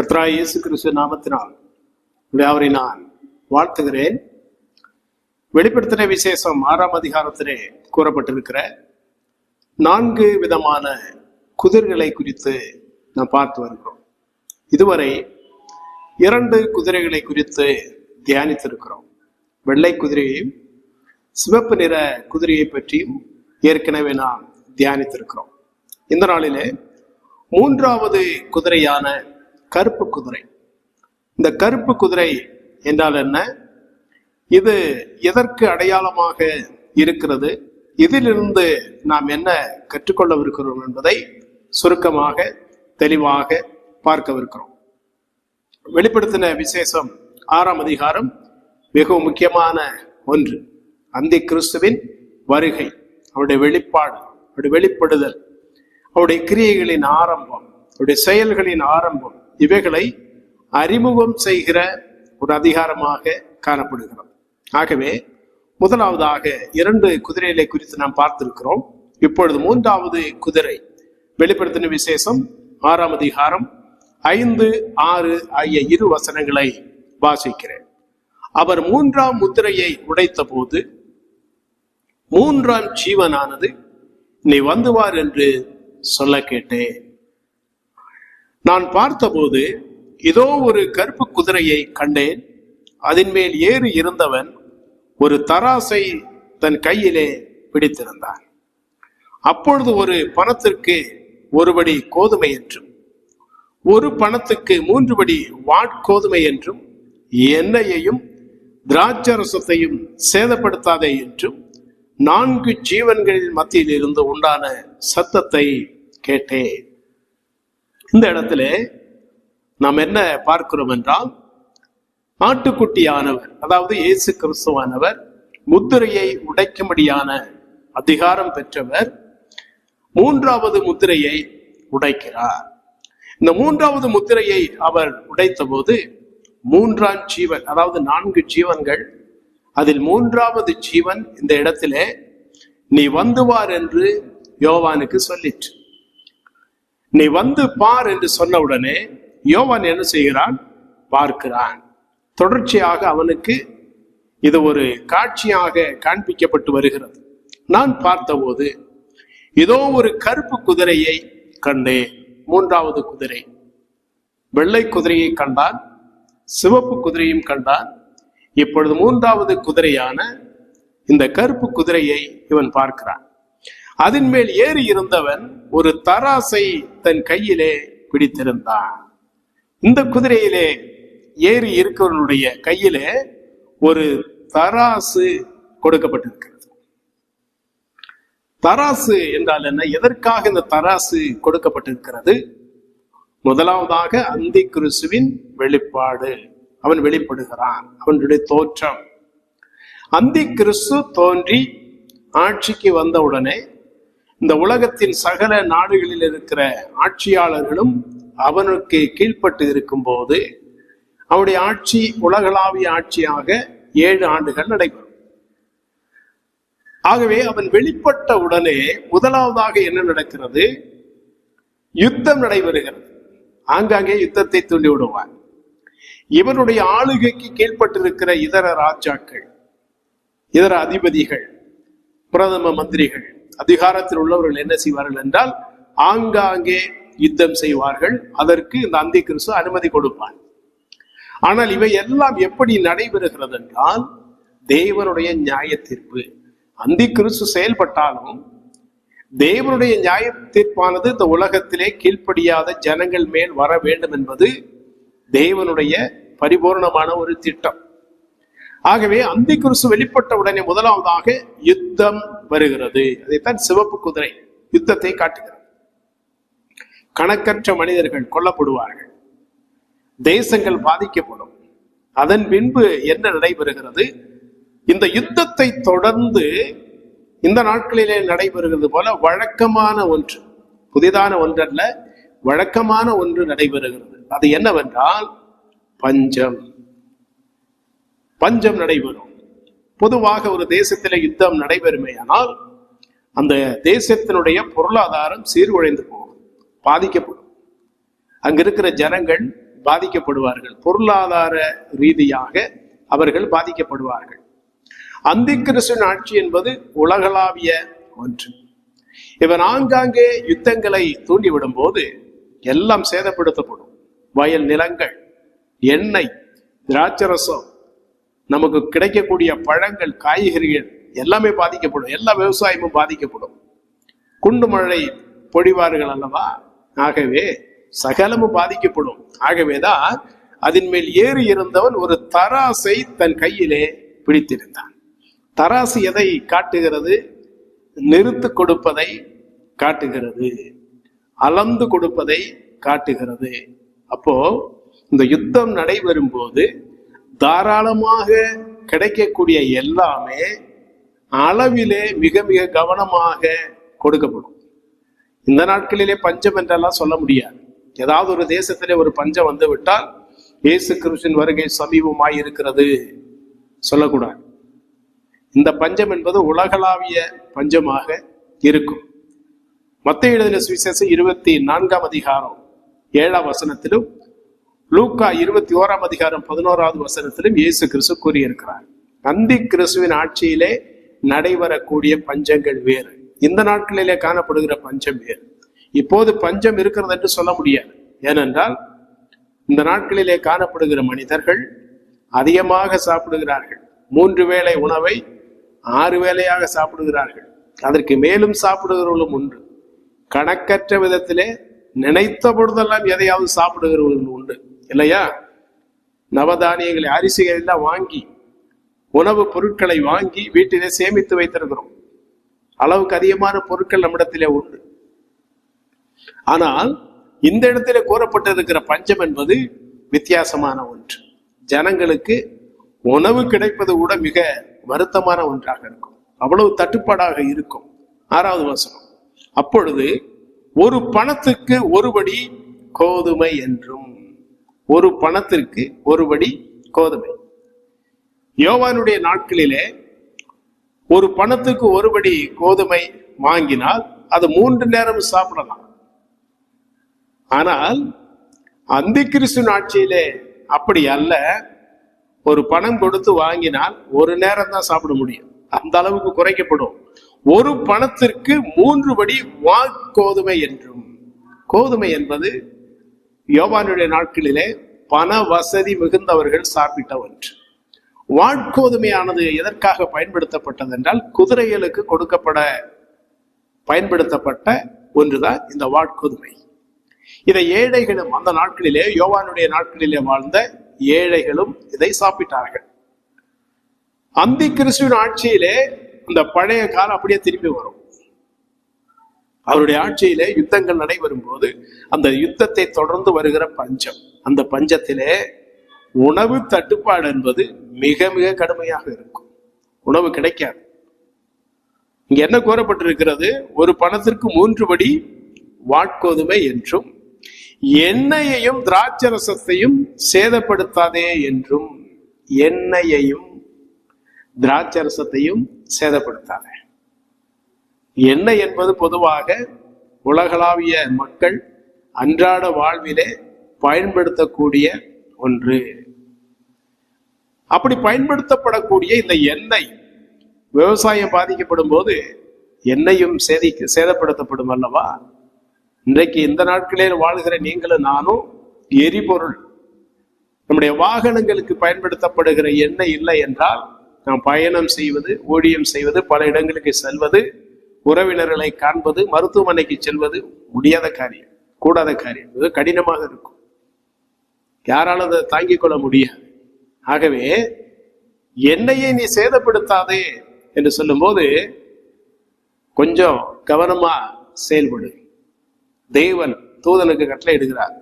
கர்த்தராய் இயேசு கிறிஸ்து நாமத்தினால் உங்களை அவரை நான் வாழ்த்துகிறேன். வெளிப்படுத்தின விசேஷம் ஆறாம் அதிகாரத்திலே கூறப்பட்டிருக்கிற நான்கு விதமான குதிரைகளை குறித்து நாம் பார்த்து வருகிறோம். இதுவரை இரண்டு குதிரைகளை குறித்து தியானித்திருக்கிறோம். வெள்ளை குதிரையையும் சிவப்பு நிற குதிரையை பற்றியும் ஏற்கனவே நாம் தியானித்திருக்கிறோம். இந்த நாளிலே மூன்றாவது குதிரையான கருப்பு குதிரை. இந்த கருப்பு குதிரை என்றால் என்ன? இது எதற்கு அடையாளமாக இருக்கிறது? இதிலிருந்து நாம் என்ன கற்றுக்கொள்ளவிருக்கிறோம் என்பதை சுருக்கமாக தெளிவாக பார்க்கவிருக்கிறோம். வெளிப்படுத்தின விசேஷம் ஆறாம் அதிகாரம் மிகவும் முக்கியமான ஒன்று. அந்தி கிறிஸ்துவின் வருகை அவருடைய வெளிப்பாடு அவருடைய வெளிப்படுதல் அவருடைய கிரியைகளின் ஆரம்பம் அவருடைய செயல்களின் ஆரம்பம் இவைகளை அறிமுகம் செய்கிற ஒரு அதிகாரமாக காணப்படுகிறது. ஆகவே முதலாவதாக இரண்டு குதிரைகளை குறித்து நாம் பார்த்திருக்கிறோம். இப்பொழுது மூன்றாவது குதிரை வெளிப்படுத்தின விசேஷம் ஆறாம் அதிகாரம் ஐந்து ஆறு ஆகிய இரு வசனங்களை வாசிக்கிறேன். அவர் மூன்றாம் முத்திரையை உடைத்த போது மூன்றாம் ஜீவனானது நீ வந்துவார் என்று சொல்ல கேட்டேன். நான் பார்த்தபோது இதோ ஒரு கருப்பு குதிரையை கண்டேன். அதன் மேல் ஏறி இருந்தவன் ஒரு தராசை தன் கையிலே பிடித்திருந்தான். அப்பொழுது ஒரு பணத்திற்கு ஒருபடி கோதுமை என்றும் ஒரு பணத்துக்கு மூன்று படி வாட்கோதுமை என்றும் எண்ணெயையும் திராட்சரசத்தையும் சேதப்படுத்தாதே என்றும் நான்கு ஜீவன்களின் மத்தியில் இருந்து உண்டான சத்தத்தை கேட்டேன். இந்த இடத்துல நாம் என்ன பார்க்கிறோம் என்றால் ஆட்டுக்குட்டியானவர் அதாவது இயேசு கிறிஸ்துவானவர் முத்திரையை உடைக்கும்படியான அதிகாரம் பெற்றவர் மூன்றாவது முத்திரையை உடைக்கிறார். இந்த மூன்றாவது முத்திரையை அவர் உடைத்த போது மூன்றாம் ஜீவன் அதாவது நான்கு ஜீவன்கள் அதில் மூன்றாவது ஜீவன் இந்த இடத்திலே நீ வந்துவார் என்று யோவானுக்கு சொல்லிற்று. நீ வந்து பார் என்று சொன்ன உடனே யோவான் என்ன செய்கிறான்? பார்க்கிறான். தொடர்ச்சியாக அவனுக்கு இது ஒரு காட்சியாக காண்பிக்கப்பட்டு வருகிறது. நான் பார்த்தபோது இதோ ஒரு கருப்பு குதிரையை கண்டேன். மூன்றாவது குதிரை. வெள்ளை குதிரையை கண்டான். சிவப்பு குதிரையும் கண்டான். இப்பொழுது மூன்றாவது குதிரையான இந்த கருப்பு குதிரையை இவன் பார்க்கிறான். அதன் மேல் ஏறி இருந்தவன் ஒரு தராசை தன் கையிலே பிடித்திருந்தான். இந்த குதிரையிலே ஏறி இருக்கிறவனுடைய கையிலே ஒரு தராசு கொடுக்கப்பட்டிருக்கிறது. தராசு என்றால் என்ன? எதற்காக இந்த தராசு கொடுக்கப்பட்டிருக்கிறது? முதலாவதாக அந்தி கிறிஸ்துவின் வெளிப்பாடு. அவன் வெளிப்படுகிறான். அவனுடைய தோற்றம். அந்தி கிறிஸ்து தோன்றி ஆட்சிக்கு வந்தவுடனே இந்த உலகத்தின் சகல நாடுகளில் இருக்கிற ஆட்சியாளர்களும் அவனுக்கு கீழ்ப்பட்டு இருக்கும்போது அவனுடைய ஆட்சி உலகளாவிய ஆட்சியாக ஏழு ஆண்டுகள் நடைபெறும். ஆகவே அவன் வெளிப்பட்ட உடனே முதலாவதாக என்ன நடக்கிறது? யுத்தம் நடைபெறுகிறது. ஆங்காங்கே யுத்தத்தை தூண்டி விடுவான். இவனுடைய ஆளுகைக்கு கீழ்பட்டிருக்கிற இதர ராஜாக்கள் இதர அதிபதிகள் பிரதம மந்திரிகள் அதிகாரத்தில் உள்ளவர்கள் என்ன செய்வார்கள் என்றால் ஆங்காங்கே யுத்தம் செய்வார்கள். அதற்கு இந்த அந்தி கிறிஸ்து அனுமதி கொடுப்பான் ஆனால் இவை எல்லாம் எப்படி நடைபெறுகிறது என்றால் தேவனுடைய நியாய தீர்ப்பு அந்தி கிறிஸ்து செயல்பட்டாலும் தேவனுடைய நியாய தீர்ப்பானது இந்த உலகத்திலே கீழ்ப்படியாத ஜனங்கள் மேல் வர வேண்டும் என்பது தேவனுடைய பரிபூர்ணமான ஒரு திட்டம். ஆகவே அந்தி குருசு வெளிப்பட்ட உடனே முதலாவதாக யுத்தம் வருகிறது. அதைத்தான் சிவப்பு குதிரை யுத்தத்தை காட்டுகிறது. கணக்கற்ற மனிதர்கள் கொல்லப்படுவார்கள். தேசங்கள் பாதிக்கப்படும். அதன் பின்பு என்ன நடைபெறுகிறது? இந்த யுத்தத்தை தொடர்ந்து இந்த நாட்களிலே நடைபெறுகிறது போல வழக்கமான ஒன்று புதிதான ஒன்றல்ல வழக்கமான ஒன்று நடைபெறுகிறது. அது என்னவென்றால் பஞ்சம். பஞ்சம் நடைபெறும். பொதுவாக ஒரு தேசத்தில் யுத்தம் நடைபெறுமேயானால் அந்த தேசத்தினுடைய பொருளாதாரம் சீர்குலைந்து போகும் பாதிக்கப்படும். அங்க இருக்கிற ஜனங்கள் பாதிக்கப்படுவார்கள். பொருளாதார ரீதியாக அவர்கள் பாதிக்கப்படுவார்கள். அந்தி கிறிஸ்துவின் ஆட்சி என்பது உலகளாவிய ஒன்று. இவன் ஆங்காங்கே யுத்தங்களை தூண்டிவிடும் போது எல்லாம் சேதப்படுத்தப்படும். வயல் நிலங்கள் எண்ணெய் திராட்சரசம் நமக்கு கிடைக்கக்கூடிய பழங்கள் காய்கறிகள் எல்லாமே பாதிக்கப்படும். எல்லா விவசாயமும் பாதிக்கப்படும். குண்டு மழை பொழிவார்கள் அல்லவா? ஆகவே சகலமும் பாதிக்கப்படும். ஆகவேதான் அதன் மேல் ஏறி இருந்தவன் ஒரு தராசை தன் கையிலே பிடித்திருந்தான். தராசு எதை காட்டுகிறது? நிறுத்து கொடுப்பதை காட்டுகிறது. அளந்து கொடுப்பதை காட்டுகிறது. அப்போ இந்த யுத்தம் நடைபெறும் போது தாராளமாக கிடைக்கக்கூடிய எல்லாமே அளவிலே மிக மிக கவனமாக கொடுக்கப்படும். இந்த நாட்களிலே பஞ்சம் என்றெல்லாம் சொல்ல முடியாது. ஏதாவது ஒரு தேசத்திலே ஒரு பஞ்சம் வந்து விட்டால் இயேசு கிறிஸ்தின் வருகை சமீபமாய் இருக்கிறது சொல்லக்கூடாது. இந்த பஞ்சம் என்பது உலகளாவிய பஞ்சமாக இருக்கும். மத்திய எழுதின சுவிசேஷம் இருபத்தி நான்காம் அதிகாரம் ஏழாம் வசனத்திலும் லூக்கா இருபத்தி ஓராம் அதிகாரம் பதினோராவது வசனத்திலும் இயேசு கிறிஸ்து கூறியிருக்கிறார். நந்தி கிறிஸ்துவின் ஆட்சியிலே நடைபெறக்கூடிய பஞ்சங்கள் வேறு. இந்த நாட்களிலே காணப்படுகிற பஞ்சம் வேறு. இப்போது பஞ்சம் இருக்கிறது என்று சொல்ல முடியாது. ஏனென்றால் இந்த நாட்களிலே காணப்படுகிற மனிதர்கள் அதிகமாக சாப்பிடுகிறார்கள். மூன்று வேளை உணவை ஆறு வேளையாக சாப்பிடுகிறார்கள். அதற்கு மேலும் சாப்பிடுகிறவர்களும் உண்டு. கணக்கற்ற விதத்திலே நினைத்த பொழுதெல்லாம் எதையாவது சாப்பிடுகிறவர்கள் உண்டு. இல்லையா? நவதானியங்களை அரிசிகள் எல்லாம் வாங்கி உணவுப் பொருட்களை வாங்கி வீட்டிலே சேமித்து வைத்திருக்கிறோம். அளவுக்கு அதிகமான பொருட்கள் நம்மிடத்திலே உண்டு. ஆனால் இந்த இடத்துல கூறப்பட்டிருக்கிற பஞ்சம் என்பது வித்தியாசமான ஒன்று. ஜனங்களுக்கு உணவு கிடைப்பது கூட மிக வருத்தமான ஒன்றாக இருக்கும். அவ்வளவு தட்டுப்பாடாக இருக்கும். ஆறாவது வசனம். அப்பொழுது ஒரு பணத்துக்கு ஒருபடி கோதுமை என்றும் ஒரு பணத்திற்கு ஒருபடி கோதுமை. யோவானுடைய நாட்களிலே ஒரு பணத்துக்கு ஒருபடி கோதுமை வாங்கினால் அது மூன்று நேரம் சாப்பிடலாம். ஆனால் அந்த கிறிஸ்து ஆட்சியிலே அப்படி அல்ல. ஒரு பணம் கொடுத்து வாங்கினால் ஒரு நேரம் தான் சாப்பிட முடியும். அந்த அளவுக்கு குறைக்கப்படும். ஒரு பணத்திற்கு மூன்று படி வாக்கோதுமை என்றும். கோதுமை என்பது யோவானுடைய நாட்களிலே பண வசதி மிகுந்தவர்கள் சாப்பிட்ட ஒன்று. வாட்கோதுமையானது எதற்காக பயன்படுத்தப்பட்டது என்றால் குதிரைகளுக்கு கொடுக்கப்பட பயன்படுத்தப்பட்ட ஒன்றுதான் இந்த வாட்கோதுமை இதை ஏழைகளும் அந்த நாட்களிலே யோவானுடைய நாட்களிலே வாழ்ந்த ஏழைகளும் இதை சாப்பிட்டார்கள். அந்தி கிறிஸ்துவின் ஆட்சியிலே அந்த பழைய காலம் அப்படியே திரும்பி வரும். அவருடைய ஆட்சியிலே யுத்தங்கள் நடைபெறும் போது அந்த யுத்தத்தை தொடர்ந்து வருகிற பஞ்சம். அந்த பஞ்சத்திலே உணவு தட்டுப்பாடு என்பது மிக மிக கடுமையாக இருக்கும். உணவு கிடைக்காது. இங்க என்ன கோரப்பட்டிருக்கிறது ஒரு பணத்திற்கு மூன்று படி வாட்கோதுமை என்றும் எண்ணெயையும் திராட்சரசத்தையும் சேதப்படுத்தாதே என்றும் எண்ணெயையும் திராட்சரசத்தையும் சேதப்படுத்தாதே. எண்ணெய் என்பது பொதுவாக உலகளாவிய மக்கள் அன்றாட வாழ்விலே பயன்படுத்தக்கூடிய ஒன்று. அப்படி பயன்படுத்தப்படக்கூடிய இந்த எண்ணெய் விவசாயம் பாதிக்கப்படும் போது எண்ணெயும் சேதி சேதப்படுத்தப்படும் அல்லவா? இன்றைக்கு இந்த நாட்களில் வாழ்கிற நீங்களும் நானும் எரிபொருள் நம்முடைய வாகனங்களுக்கு பயன்படுத்தப்படுகிற எண்ணெய் இல்லை என்றால் நாம் பயணம் செய்வது ஊழியம் செய்வது பல இடங்களுக்கு செல்வது உறவினர்களை காண்பது மருத்துவமனைக்கு செல்வது முடியாத காரியம் கூடாத காரியம். இது கடினமாக இருக்கும். யாராலும் அதை தாங்கிக் கொள்ள முடியாது. ஆகவே என்னையே நீ சேதப்படுத்தாதே என்று சொல்லும்போது கொஞ்சம் கவனமா செயல்படு. தேவன் தூதனுக்கு கட்டளை இடுகிறார்.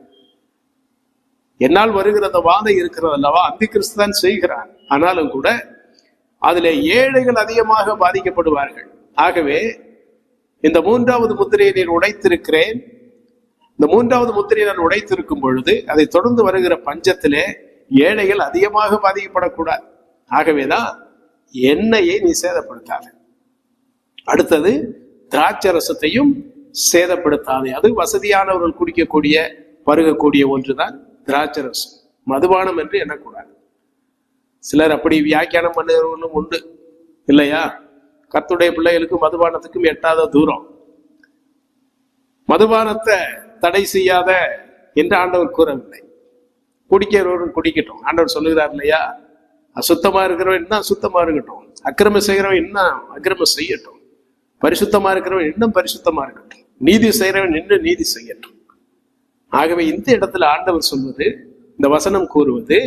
என்னால் வருகிற அந்த வாதை இருக்கிறது அல்லவா? அந்தி கிறிஸ்து தான் செய்கிறார். ஆனாலும் கூட அதிலே ஏழைகள் அதிகமாக பாதிக்கப்படுவார்கள். ஆகவே இந்த மூன்றாவது முத்திரையை நீர் உடைத்திருக்கிறேன். இந்த மூன்றாவது முத்திரையை நான் உடைத்திருக்கும் பொழுது அதை தொடர்ந்து வருகிற பஞ்சத்திலே ஏழைகள் அதிகமாக பாதிக்கப்படக்கூடாது. ஆகவேதான் எண்ணெயை நீ சேதப்படுத்தாத. அடுத்தது திராட்சரசத்தையும் சேதப்படுத்தாதே. அது வசதியானவர்கள் குடிக்கக்கூடிய பருகக்கூடிய ஒன்றுதான் திராட்சரசம். மதுபானம் என்று எண்ணக்கூடாது. சிலர் அப்படி வியாக்கியானம் பண்ணுறவர்களும் உண்டு. இல்லையா? கத்துடைய பிள்ளைகளுக்கும் மதுபானத்துக்கும் எட்டாத தூரம். மதுபானத்தை தடை செய்யாத என்று ஆண்டவர் கூறவில்லை. குடிக்கிறவரும் குடிக்கட்டும். ஆண்டவர் சொல்லுகிறார் இல்லையா? அசுத்தமா இருக்கிறவன் என்ன சுத்தமா இருக்கட்டும். அக்கிரமம் செய்கிறவன் என்ன அக்கிரமம் செய்யட்டும். பரிசுத்தமா இருக்கிறவன் இன்னும் பரிசுத்தமா இருக்கட்டும். நீதி செய்கிறவன் இன்னும் நீதி செய்யட்டும். ஆகவே இந்த இடத்துல ஆண்டவர் சொல்வது இந்த வசனம் கூறுவது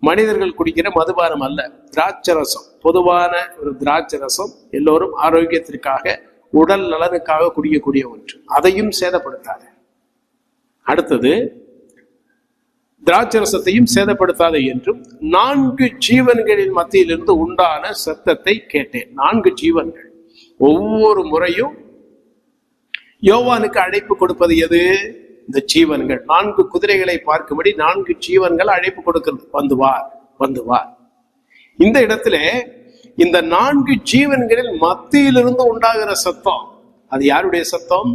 மனிதர்கள் குடிக்கிற மதுபானம் அல்ல திராட்சரசம். பொதுவான ஒரு திராட்சரசம் எல்லோரும் ஆரோக்கியத்திற்காக உடல் நலனுக்காக குடிக்கக்கூடிய ஒன்று. அதையும் சேதப்படுத்தாத. அடுத்தது திராட்சரசத்தையும் சேதப்படுத்தாத என்றும் நான்கு ஜீவன்களின் மத்தியிலிருந்து உண்டான சத்தத்தை கேட்டேன். நான்கு ஜீவன்கள். ஒவ்வொரு முறையும் யோவானுக்கு அழைப்பு கொடுப்பது எது? இந்த ஜீவன்கள். நான்கு குதிரைகளை பார்க்கும்படி நான்கு ஜீவன்கள் அழைப்பு கொடுக்கிறது. வந்து வார் வந்து வார் இந்த இடத்துல இந்த நான்கு ஜீவன்களில் மத்தியிலிருந்து உண்டாகிற சத்தம் அது யாருடைய சத்தம்?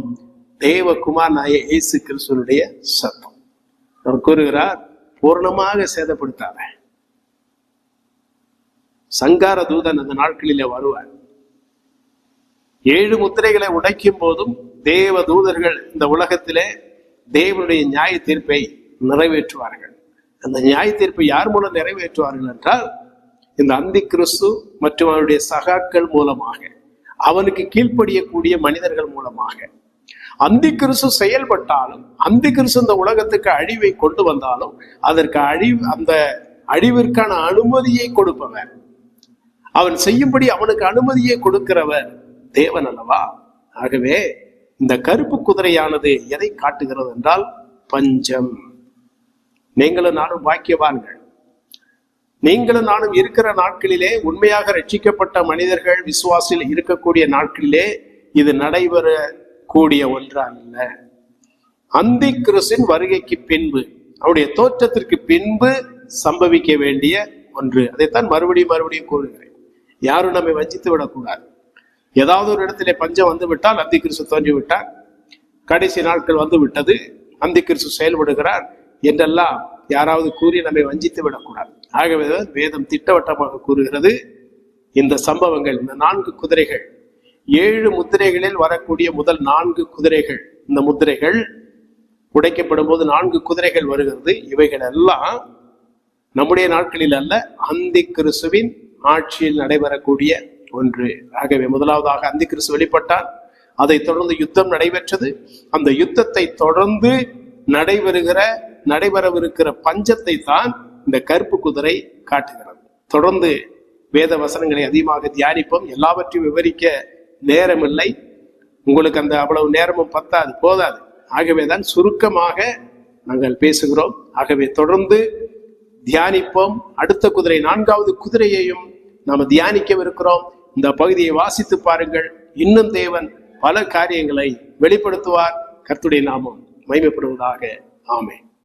தேவகுமார் நாய இயேசு கிறிஸ்துவனுடைய சத்தம். அவர் கூறுகிறார் பூர்ணமாக சேதப்படுத்தாத. சங்கார தூதன் அந்த நாட்களிலே வருவார். ஏழு முத்திரைகளை உடைக்கும் போதும் தேவ தூதர்கள் இந்த உலகத்திலே தேவனுடைய நியாய தீர்ப்பை நிறைவேற்றுவார்கள். அந்த நியாய தீர்ப்பை யார் மூலம் நிறைவேற்றுவார்கள் என்றால் இந்த அந்தி கிறிஸ்து மற்றும் அவருடைய சகாக்கள் மூலமாக அவனுக்கு கீழ்ப்படியக்கூடிய மனிதர்கள் மூலமாக. அந்தி கிறிஸ்து செயல்பட்டாலும் அந்தி கிறிஸ்து இந்த உலகத்துக்கு அழிவை கொண்டு வந்தாலும் அதற்கு அழிவு அந்த அழிவிற்கான அனுமதியை கொடுப்பவர். அவன் செய்யும்படி அவனுக்கு அனுமதியை கொடுக்கிறவர் தேவன் அல்லவா? ஆகவே இந்த கருப்பு குதிரையானது எதை காட்டுகிறது என்றால் பஞ்சம். நீங்களும் நானும் பாக்கியவான்கள். நீங்களும் நானும் இருக்கிற நாட்களிலே உண்மையாக ரட்சிக்கப்பட்ட மனிதர்கள் விசுவாசில் இருக்கக்கூடிய நாட்களிலே இது நடைபெறக்கூடிய ஒன்றல்ல. அந்தி கிறிஸ்தின் வருகைக்கு பின்பு அவருடைய தோற்றத்திற்கு பின்பு சம்பவிக்க வேண்டிய ஒன்று. அதைத்தான் மறுபடியும் மறுபடியும் கூறுகிறேன். யாரும் நம்மை வஞ்சித்து விடக்கூடாது. ஏதாவது ஒரு இடத்திலே பஞ்சம் வந்து விட்டால் அந்தி கிறிஸ்து தோன்றி விட்டார் கடைசி நாட்கள் வந்து விட்டது அந்தி கிறிஸ்து செயல்படுகிறார் என்றெல்லாம் யாராவது கூறி நம்மை வஞ்சித்து விடக்கூடாது. ஆகவே வேதம் திட்டவட்டமாக கூறுகிறது. இந்த சம்பவங்கள் இந்த நான்கு குதிரைகள் ஏழு முத்திரைகளில் வரக்கூடிய முதல் நான்கு குதிரைகள் இந்த முத்திரைகள் உடைக்கப்படும் போது நான்கு குதிரைகள் வருகிறது. இவைகள் எல்லாம் நம்முடைய நாட்களில் அல்ல அந்தி கிறிஸ்துவின் ஆட்சியில் நடைபெறக்கூடிய ஒன்று. ஆகவே முதலாவதாக அந்தி கிறிஸ்து வெளிப்பட்டார். அதைத் தொடர்ந்து யுத்தம் நடைபெற்றது. அந்த யுத்தத்தை தொடர்ந்து நடைபெறுகிற நடைபெறவிருக்கிற பஞ்சத்தை தான் இந்த கருப்பு குதிரை காட்டுகிறது. தொடர்ந்து வேத வசனங்களை அதிகமாக தியானிப்போம். எல்லாவற்றையும் விவரிக்க நேரமில்லை. உங்களுக்கு அந்த அவ்வளவு நேரமும் பத்தாது போதாது. ஆகவேதான் சுருக்கமாக நாங்கள் பேசுகிறோம். ஆகவே தொடர்ந்து தியானிப்போம். அடுத்த குதிரை நான்காவது குதிரையையும் நாம் தியானிக்கவிருக்கிறோம். இந்த பகுதியை வாசித்து பாருங்கள். இன்னும் தேவன் பல காரியங்களை வெளிப்படுத்துவார். கர்த்துடைய நாமம் மகிமைப்படுவதாக. ஆமே